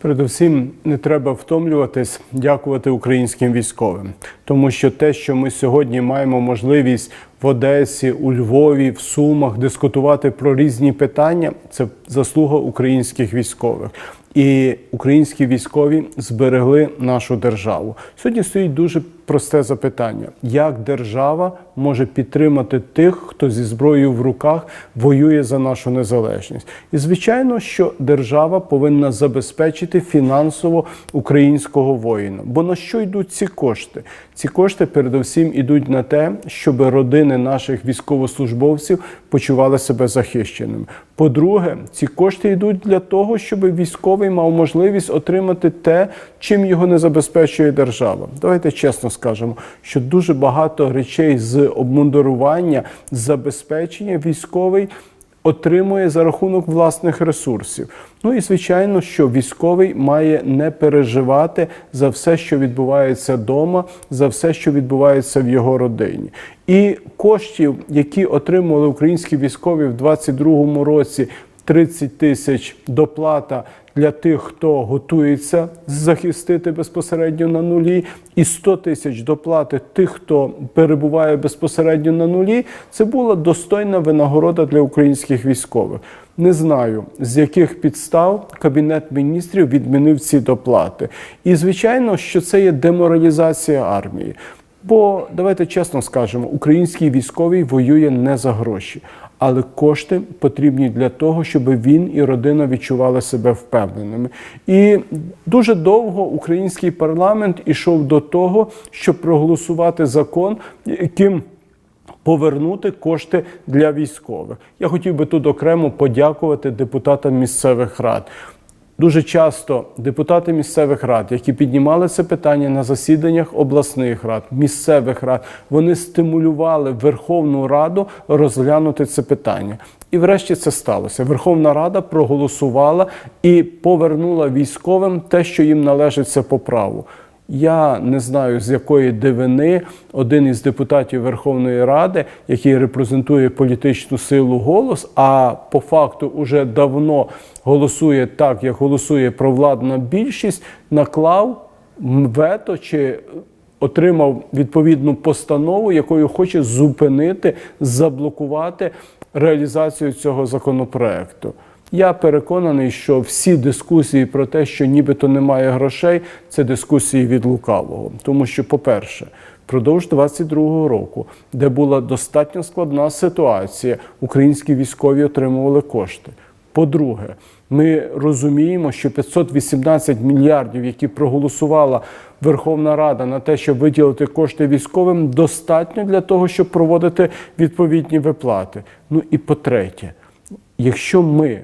Передусім, не треба втомлюватись, дякувати українським військовим, тому що те, що ми сьогодні маємо можливість в Одесі, у Львові, в Сумах дискутувати про різні питання, це заслуга українських військових. І українські військові зберегли нашу державу. Сьогодні стоїть дуже просте запитання: як держава може підтримати тих, хто зі зброєю в руках воює за нашу незалежність? І звичайно, що держава повинна забезпечити фінансово українського воїна. Бо на що йдуть ці кошти? Ці кошти передусім ідуть на те, щоб родини наших військовослужбовців почували себе захищеними. По-друге, ці кошти йдуть для того, щоб військовий мав можливість отримати те, чим його не забезпечує держава. Давайте чесно скажемо, що дуже багато речей з обмундирування, забезпечення військовий отримує за рахунок власних ресурсів. Ну і звичайно, що військовий має не переживати за все, що відбувається вдома, за все, що відбувається в його родині. І коштів, які отримували українські військові в 2022 році. 30 тисяч доплата для тих, хто готується захистити безпосередньо на нулі, і 100 тисяч доплати тих, хто перебуває безпосередньо на нулі. Це була достойна винагорода для українських військових. Не знаю, з яких підстав Кабінет міністрів відмінив ці доплати. І звичайно, що це є деморалізація армії. Бо давайте чесно скажемо, український військовий воює не за гроші, але кошти потрібні для того, щоб він і родина відчували себе впевненими. І дуже довго український парламент ішов до того, щоб проголосувати закон, яким Повернути кошти для військових. Я хотів би тут окремо подякувати депутатам місцевих рад. Дуже часто депутати місцевих рад, які піднімали це питання на засіданнях обласних рад, місцевих рад, вони стимулювали Верховну Раду розглянути це питання. І врешті це сталося. Верховна Рада проголосувала і повернула військовим те, що їм належиться по праву. Я не знаю, з якої дивини один із депутатів Верховної Ради, який репрезентує політичну силу голос, а по факту уже давно голосує так, як голосує провладна більшість, наклав вето чи отримав відповідну постанову, якою хоче зупинити, заблокувати реалізацію цього законопроекту. Я переконаний, що всі дискусії про те, що нібито немає грошей, це дискусії від лукавого. Тому що, по-перше, впродовж 22-го року, де була достатньо складна ситуація, українські військові отримували кошти. По-друге, ми розуміємо, що 518 мільярдів, які проголосувала Верховна Рада на те, щоб виділити кошти військовим, достатньо для того, щоб проводити відповідні виплати. Ну і по-третє, якщо ми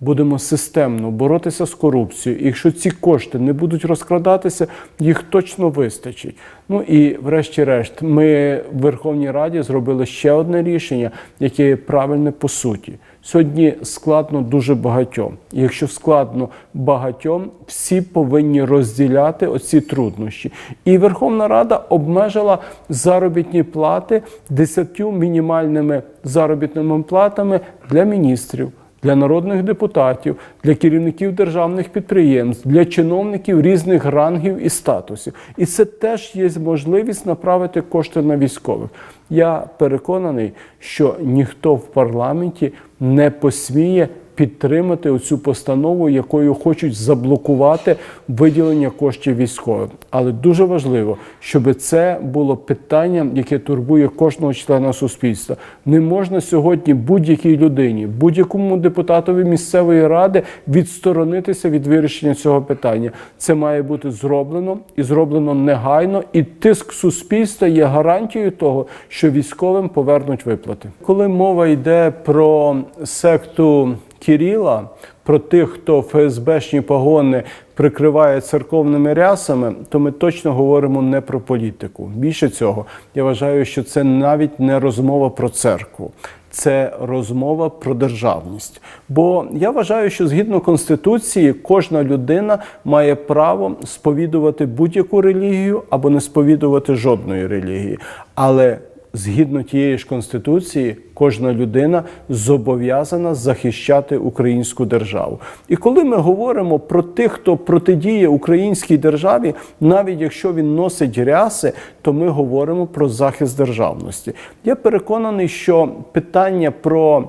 будемо системно боротися з корупцією, і якщо ці кошти не будуть розкрадатися, їх точно вистачить. Ну і врешті-решт, ми в Верховній Раді зробили ще одне рішення, яке є правильне по суті. Сьогодні складно дуже багатьом. Якщо складно багатьом, всі повинні розділяти оці труднощі. І Верховна Рада обмежила заробітні плати 10 мінімальними заробітними платами для міністрів. Для народних депутатів, для керівників державних підприємств, для чиновників різних рангів і статусів. І це теж є можливість направити кошти на військових. Я переконаний, що ніхто в парламенті не посміє підтримати оцю постанову, якою хочуть заблокувати виділення коштів військовим. Але дуже важливо, щоб це було питанням, яке турбує кожного члена суспільства. Не можна сьогодні будь-якій людині, будь-якому депутатові місцевої ради відсторонитися від вирішення цього питання. Це має бути зроблено і зроблено негайно. І тиск суспільства є гарантією того, що військовим повернуть виплати. Коли мова йде про секту. Кіріла, про тих, хто ФСБшні погони прикриває церковними рясами, то ми точно говоримо не про політику. Більше цього, я вважаю, що це навіть не розмова про церкву. Це розмова про державність. Бо я вважаю, що згідно конституції кожна людина має право сповідувати будь-яку релігію або не сповідувати жодної релігії. Але згідно тієї ж конституції, кожна людина зобов'язана захищати українську державу. І коли ми говоримо про тих, хто протидіє українській державі, навіть якщо він носить ряси, то ми говоримо про захист державності. Я переконаний, що питання про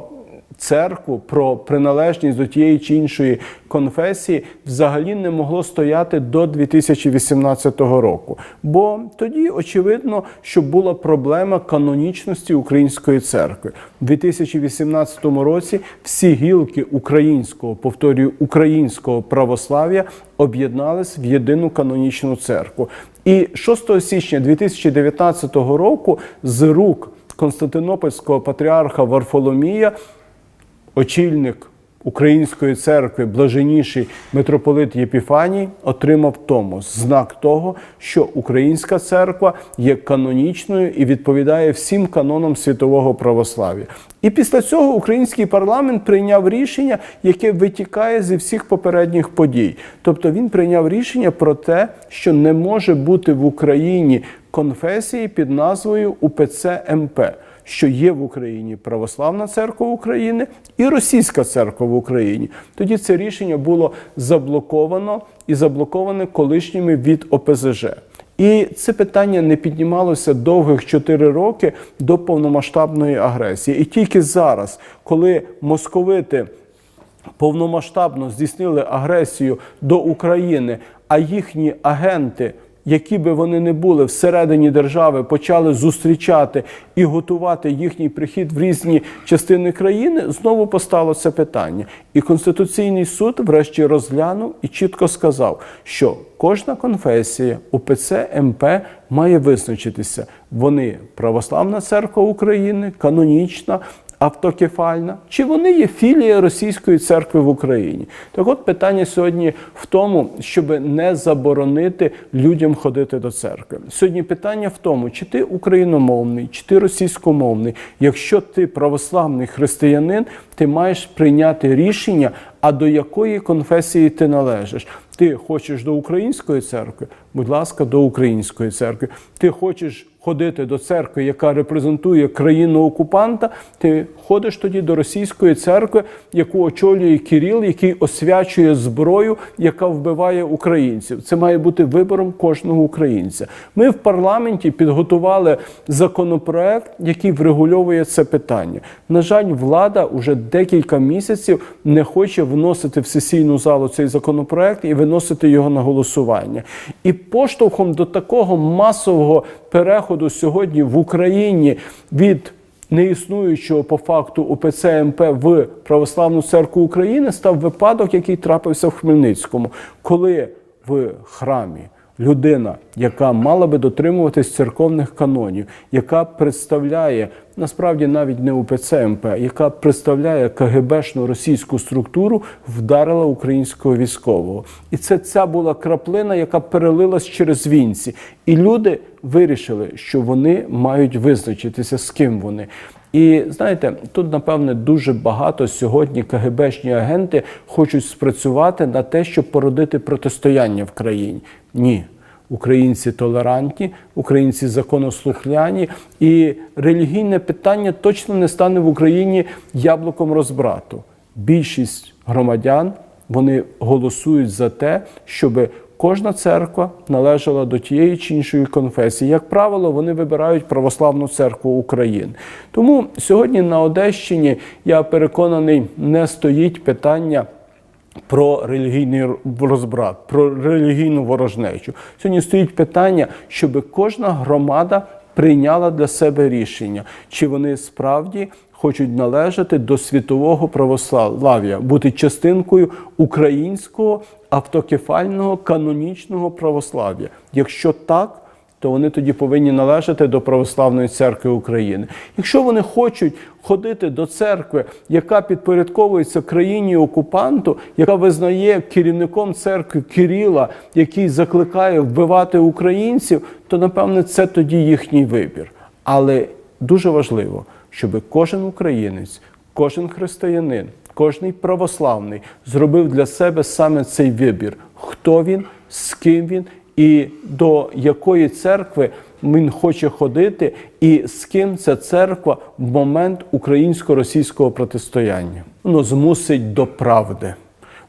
церкву, про приналежність до тієї чи іншої конфесії взагалі не могло стояти до 2018 року. Бо тоді очевидно, що була проблема канонічності української церкви. У 2018 році всі гілки українського, повторюю, українського православ'я об'єднались в єдину канонічну церкву. І 6 січня 2019 року з рук Константинопольського патріарха Варфоломія очільник Української церкви, блаженніший митрополит Єпіфаній, отримав томос, знак того, що Українська церква є канонічною і відповідає всім канонам світового православ'я. І після цього український парламент прийняв рішення, яке витікає зі всіх попередніх подій. Тобто він прийняв рішення про те, що не може бути в Україні конфесії під назвою УПЦ МП що є в Україні Православна церква України і Російська церква в Україні. Тоді це рішення було заблоковано і заблоковане колишніми від ОПЗЖ. І це питання не піднімалося довгих 4 роки до повномасштабної агресії. І тільки зараз, коли московити повномасштабно здійснили агресію до України, а їхні агенти які би вони не були всередині держави, почали зустрічати і готувати їхній прихід в різні частини країни, знову постало це питання. І Конституційний суд, врешті, розглянув і чітко сказав, що кожна конфесія УПЦ МП має визначитися. Вони православна церква України, канонічна автокефальна, чи вони є філія Російської церкви в Україні? Так от питання сьогодні в тому, щоб не заборонити людям ходити до церкви. Сьогодні питання в тому, чи ти україномовний, чи ти російськомовний. Якщо ти православний християнин, ти маєш прийняти рішення, а до якої конфесії ти належиш. Ти хочеш до української церкви, будь ласка, до української церкви. Ти хочеш ходити до церкви, яка репрезентує країну окупанта, ти ходиш тоді до російської церкви, яку очолює Кіріл, який освячує зброю, яка вбиває українців. Це має бути вибором кожного українця. Ми в парламенті підготували законопроект, який врегульовує це питання. На жаль, влада вже декілька місяців не хоче вносити в сесійну залу цей законопроект і виносити його на голосування. І поштовхом до такого масового переходу сьогодні в Україні від неіснуючого по факту УПЦ МП в Православну церкву України став випадок, який трапився в Хмельницькому, коли в храмі людина, яка мала би дотримуватись церковних канонів, яка представляє насправді навіть не УПЦ МП, яка представляє КГБшну російську структуру, вдарила українського військового. І це ця була краплина, яка перелилась через вінці. І люди вирішили, що вони мають визначитися, з ким вони. І знаєте, тут напевне дуже багато сьогодні КГБшні агенти хочуть спрацювати на те, щоб породити протистояння в країні. Ні. Українці толерантні, українці законослухляні, і релігійне питання точно не стане в Україні яблуком розбрату. Більшість громадян вони голосують за те, щоб кожна церква належала до тієї чи іншої конфесії. Як правило, вони вибирають православну церкву України. Тому сьогодні на Одещині я переконаний, не стоїть питання. Про релігійний розбрат, про релігійну ворожнечу. Сьогодні стоїть питання, щоб кожна громада прийняла для себе рішення, чи вони справді хочуть належати до світового православ'я, бути частинкою українського автокефального канонічного православ'я. Якщо так, то вони тоді повинні належати до Православної церкви України. Якщо вони хочуть ходити до церкви, яка підпорядковується країні окупанту, яка визнає керівником церкви Кирила, який закликає вбивати українців, то напевне це тоді їхній вибір. Але дуже важливо, щоб кожен українець, кожен християнин, кожний православний зробив для себе саме цей вибір, хто він, з ким він і до якої церкви він хоче ходити, і з ким ця церква в момент українсько-російського протистояння. Воно змусить до правди.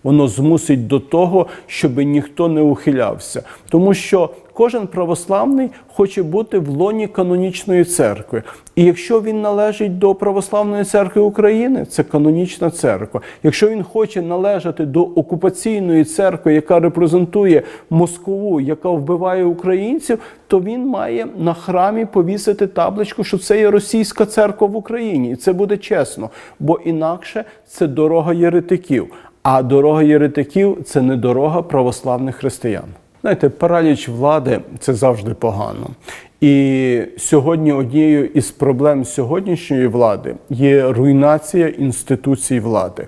Воно змусить до того, щоб ніхто не ухилявся, тому що кожен православний хоче бути в лоні канонічної церкви. І якщо він належить до православної церкви України, це канонічна церква. Якщо він хоче належати до окупаційної церкви, яка репрезентує Москву, яка вбиває українців, то він має на храмі повісити табличку, що це є російська церква в Україні, і це буде чесно, бо інакше це дорога єретиків. А дорога єретиків це не дорога православних християн. Знаєте, параліч влади це завжди погано. І сьогодні однією із проблем сьогоднішньої влади є руйнація інституцій влади.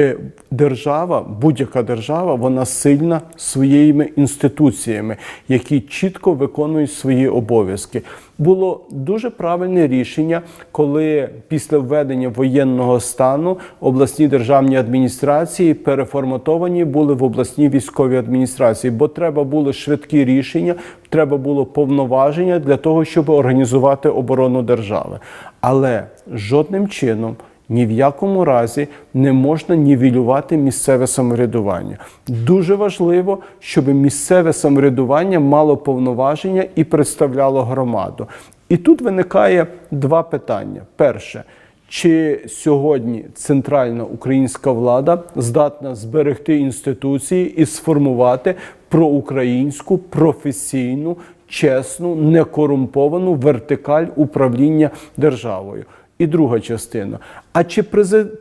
Е, Держава, будь-яка держава, вона сильна своїми інституціями, які чітко виконують свої обов'язки. Було дуже правильне рішення, коли після введення воєнного стану обласні державні адміністрації переформатовані були в обласні військові адміністрації, бо треба були швидкі рішення, треба було повноваження для того, щоб організувати оборону держави. Але жодним чином. Ні в якому разі не можна нівелювати місцеве самоврядування. Дуже важливо, щоб місцеве самоврядування мало повноваження і представляло громаду. І тут виникає два питання: перше. Чи сьогодні центральна українська влада здатна зберегти інституції і сформувати проукраїнську професійну, чесну, некорумповану вертикаль управління державою? І друга частина. А чи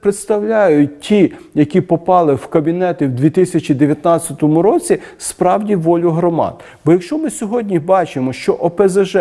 представляють ті, які попали в кабінети в 2019 році, справді волю громад? Бо якщо ми сьогодні бачимо, що ОПЗЖ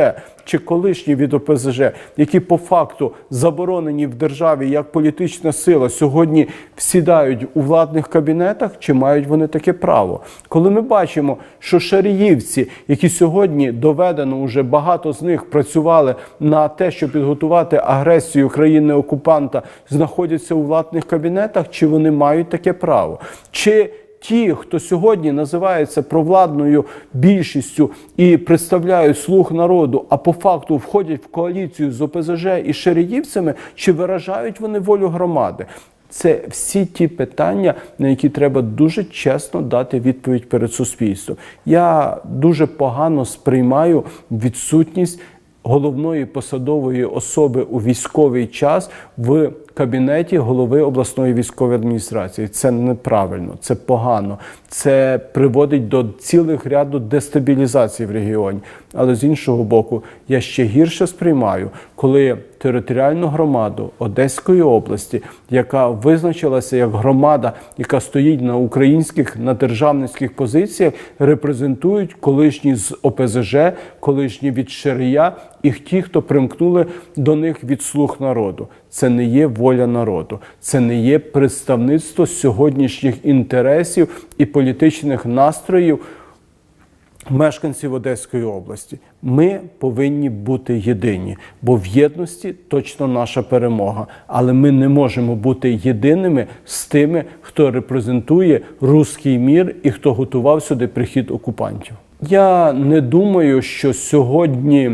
чи колишні від ОПЗЖ, які по факту заборонені в державі як політична сила, сьогодні всідають у владних кабінетах, чи мають вони таке право? Коли ми бачимо, що шаріївці, які сьогодні доведено, вже багато з них працювали на те, щоб підготувати агресію країни-окупанта, знаходяться у владних кабінетах, чи вони мають таке право? Чи ті, хто сьогодні називається провладною більшістю і представляють слух народу, а по факту входять в коаліцію з ОПЗЖ і шерегівцями, чи виражають вони волю громади? Це всі ті питання, на які треба дуже чесно дати відповідь перед суспільством. Я дуже погано сприймаю відсутність головної посадової особи у військовий час в кабінеті голови обласної військової адміністрації. Це неправильно, це погано. Це приводить до цілих ряду дестабілізацій в регіоні. Але з іншого боку, я ще гірше сприймаю, коли територіальну громаду Одеської області, яка визначилася як громада, яка стоїть на українських на державницьких позиціях, репрезентують колишні з ОПЗЖ, колишні від Шарія і ті, хто примкнули до них від слуг народу. Це не є воля народу, це не є представництво сьогоднішніх інтересів і політичних настроїв мешканців Одеської області. Ми повинні бути єдині, бо в єдності точно наша перемога. Але ми не можемо бути єдиними з тими, хто репрезентує руський мір і хто готував сюди прихід окупантів. Я не думаю, що сьогодні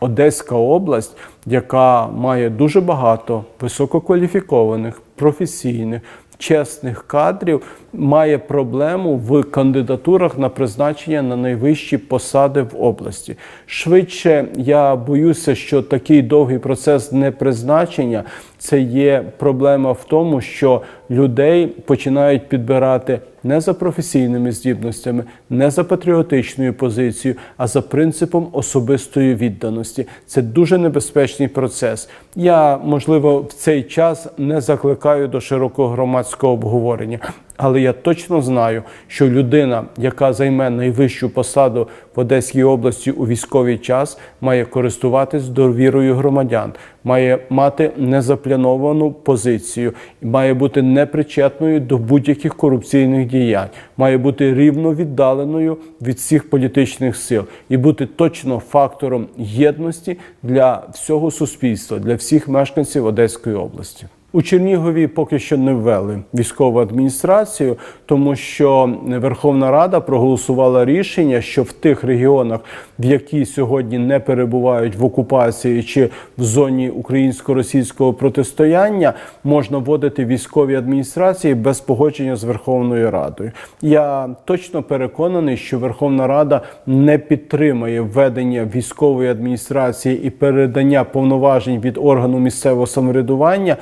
Одеська область, яка має дуже багато висококваліфікованих, професійних, чесних кадрів, має проблему в кандидатурах на призначення на найвищі посади в області. Швидше я боюся, що такий довгий процес непризначення це є проблема в тому, що людей починають підбирати не за професійними здібностями, не за патріотичною позицією, а за принципом особистої відданості. Це дуже небезпечний процес. Я, можливо, в цей час не закликаю до широкого громадського обговорення. Але я точно знаю, що людина, яка займе найвищу посаду в Одеській області у військовий час, має користуватись довірою громадян, має мати незаплановану позицію, має бути непричетною до будь-яких корупційних діянь, має бути рівно віддаленою від всіх політичних сил і бути точно фактором єдності для всього суспільства, для всіх мешканців Одеської області. У Чернігові поки що не ввели військову адміністрацію, тому що Верховна Рада проголосувала рішення, що в тих регіонах, в які сьогодні не перебувають в окупації чи в зоні українсько-російського протистояння, можна вводити військові адміністрації без погодження з Верховною Радою. Я точно переконаний, що Верховна Рада не підтримає введення військової адміністрації і передання повноважень від органу місцевого самоврядування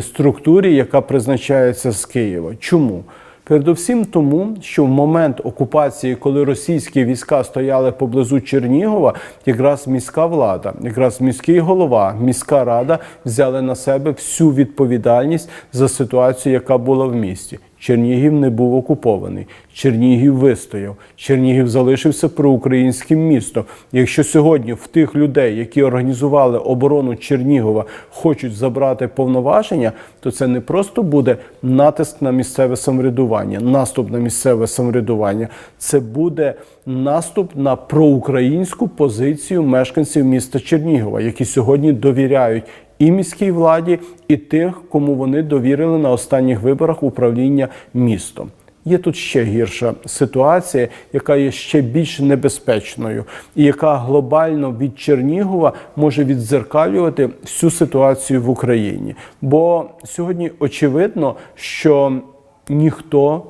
структурі, яка призначається з Києва. Чому? Передусім тому, що в момент окупації, коли російські війська стояли поблизу Чернігова, якраз міська влада, якраз міський голова, міська рада взяли на себе всю відповідальність за ситуацію, яка була в місті. Чернігів не був окупований, Чернігів вистояв, Чернігів залишився проукраїнським містом. Якщо сьогодні в тих людей, які організували оборону Чернігова, хочуть забрати повноваження, то це не просто буде натиск на місцеве самоврядування, наступ на місцеве самоврядування, це буде наступ на проукраїнську позицію мешканців міста Чернігова, які сьогодні довіряють і міській владі, і тих, кому вони довірили на останніх виборах управління містом. Є тут ще гірша ситуація, яка є ще більш небезпечною, і яка глобально від Чернігова може віддзеркалювати всю ситуацію в Україні. Бо сьогодні очевидно, що ніхто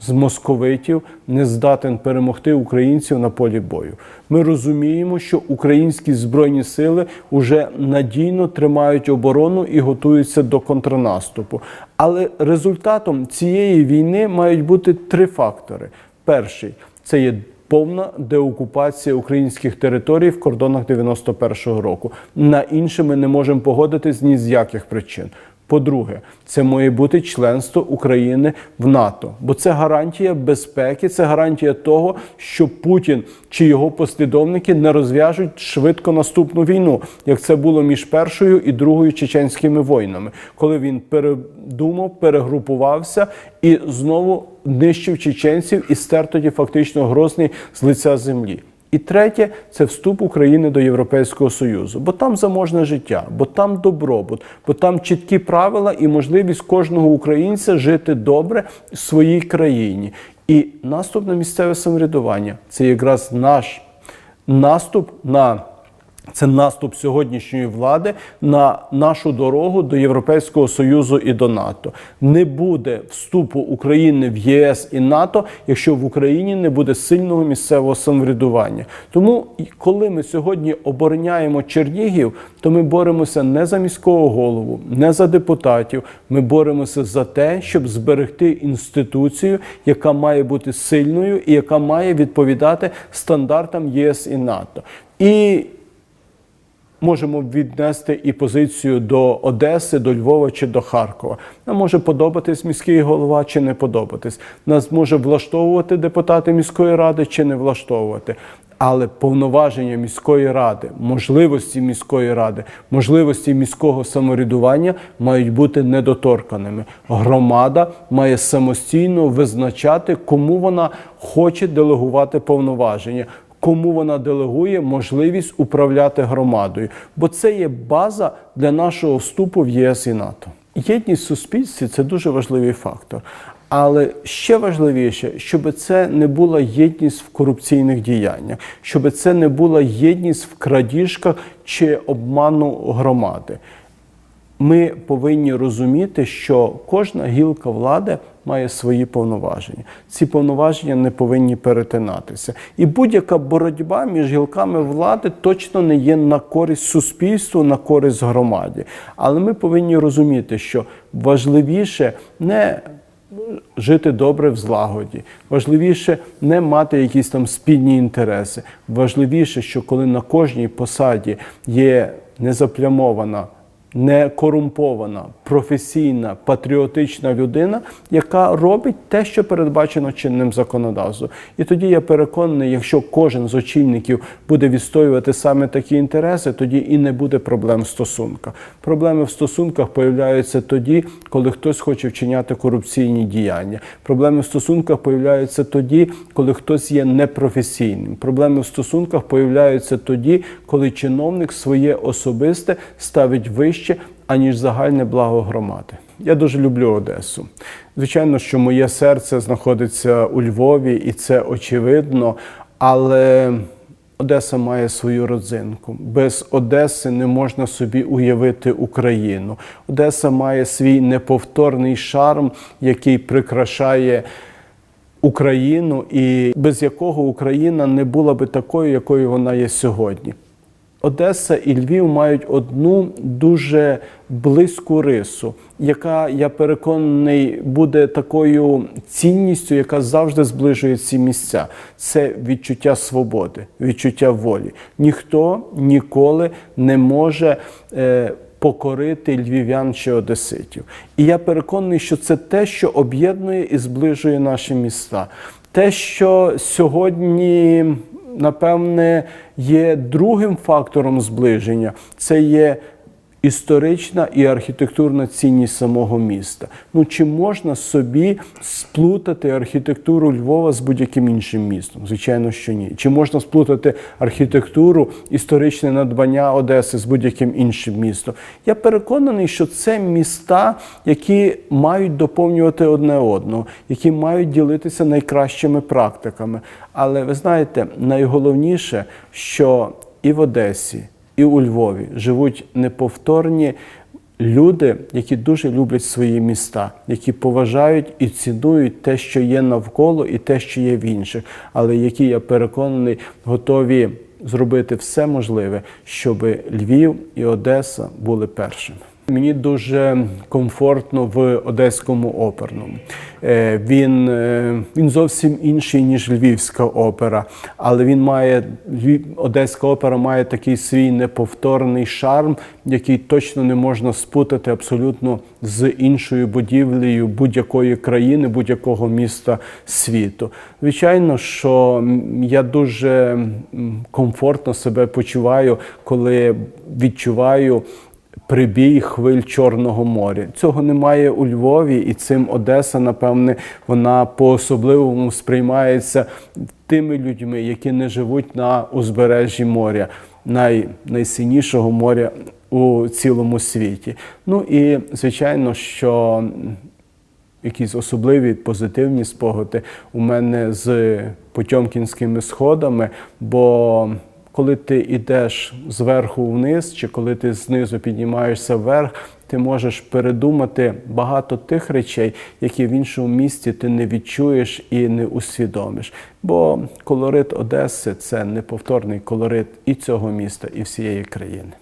з московитів не здатен перемогти українців на полі бою. Ми розуміємо, що українські збройні сили вже надійно тримають оборону і готуються до контрнаступу. Але результатом цієї війни мають бути три фактори: перший це є повна деокупація українських територій в кордонах 91-го року. На інше ми не можемо погодитись ні з яких причин. По-друге, це має бути членство України в НАТО, бо це гарантія безпеки, це гарантія того, що Путін чи його послідовники не розв'яжуть швидко наступну війну, як це було між першою і другою чеченськими війнами, коли він передумав, перегрупувався і знову нищив чеченців і стер тоді фактично Грозний з лиця землі. І третє це вступ України до Європейського Союзу, бо там заможне життя, бо там добробут, бо там чіткі правила і можливість кожного українця жити добре в своїй країні. І наступ на місцеве самоврядування це якраз наш наступ на. Це наступ сьогоднішньої влади на нашу дорогу до Європейського союзу і до НАТО. Не буде вступу України в ЄС і НАТО, якщо в Україні не буде сильного місцевого самоврядування. Тому, коли ми сьогодні обороняємо Чернігів, то ми боремося не за міського голову, не за депутатів. Ми боремося за те, щоб зберегти інституцію, яка має бути сильною і яка має відповідати стандартам ЄС і НАТО. І Можемо віднести і позицію до Одеси, до Львова чи до Харкова. Нам може подобатись міський голова чи не подобатись. Нас може влаштовувати депутати міської ради чи не влаштовувати. Але повноваження міської ради, можливості міської ради, можливості міського самоврядування мають бути недоторканими. Громада має самостійно визначати, кому вона хоче делегувати повноваження кому вона делегує можливість управляти громадою, бо це є база для нашого вступу в ЄС і НАТО. Єдність в суспільстві це дуже важливий фактор. Але ще важливіше, щоб це не була єдність в корупційних діяннях, щоб це не була єдність в крадіжках чи обману громади. Ми повинні розуміти, що кожна гілка влади має свої повноваження. Ці повноваження не повинні перетинатися. І будь-яка боротьба між гілками влади точно не є на користь суспільству, на користь громаді. Але ми повинні розуміти, що важливіше не Жити добре в злагоді, важливіше не мати якісь там спільні інтереси. Важливіше, що коли на кожній посаді є незаплямована не корумпована, професійна, патріотична людина, яка робить те, що передбачено чинним законодавством. І тоді я переконаний, якщо кожен з очільників буде відстоювати саме такі інтереси, тоді і не буде проблем в стосунках. Проблеми в стосунках появляються тоді, коли хтось хоче вчиняти корупційні діяння. Проблеми в стосунках появляються тоді, коли хтось є непрофесійним. Проблеми в стосунках появляються тоді, коли чиновник своє особисте ставить вище вище, аніж загальне благо громади. Я дуже люблю Одесу. Звичайно, що моє серце знаходиться у Львові, і це очевидно, але Одеса має свою родзинку. Без Одеси не можна собі уявити Україну. Одеса має свій неповторний шарм, який прикрашає Україну, і без якого Україна не була би такою, якою вона є сьогодні. Одеса і Львів мають одну дуже близьку рису, яка, я переконаний, буде такою цінністю, яка завжди зближує ці місця. Це відчуття свободи, відчуття волі. Ніхто ніколи не може. Е, Покорити львів'ян чи одеситів. І я переконаний, що це те, що об'єднує і зближує наші міста. Те, що сьогодні напевне, є другим фактором зближення. Це є історична і архітектурна цінність самого міста. Ну чи можна собі сплутати архітектуру Львова з будь-яким іншим містом? Звичайно, що ні. Чи можна сплутати архітектуру, історичне надбання Одеси з будь-яким іншим містом? Я переконаний, що це міста, які мають доповнювати одне одного, які мають ділитися найкращими практиками. Але ви знаєте, найголовніше, що і в Одесі і у Львові живуть неповторні люди, які дуже люблять свої міста, які поважають і цінують те, що є навколо, і те, що є в інших, але які я переконаний, готові зробити все можливе, щоб Львів і Одеса були першими. Мені дуже комфортно в Одеському оперному. Е, Він, е, він зовсім інший, ніж Львівська опера, але він має Одеська опера має такий свій неповторний шарм, який точно не можна спутати абсолютно з іншою будівлею будь-якої країни, будь-якого міста світу. Звичайно, що я дуже комфортно себе почуваю, коли відчуваю прибій хвиль Чорного моря. Цього немає у Львові, і цим Одеса, напевне, вона по-особливому сприймається тими людьми, які не живуть на узбережжі моря, най, найсильнішого моря у цілому світі. Ну і звичайно, що якісь особливі позитивні спогади у мене з Потьомкінськими сходами, бо коли ти йдеш зверху вниз, чи коли ти знизу піднімаєшся вверх, ти можеш передумати багато тих речей, які в іншому місті ти не відчуєш і не усвідомиш. Бо колорит Одеси це неповторний колорит і цього міста, і всієї країни.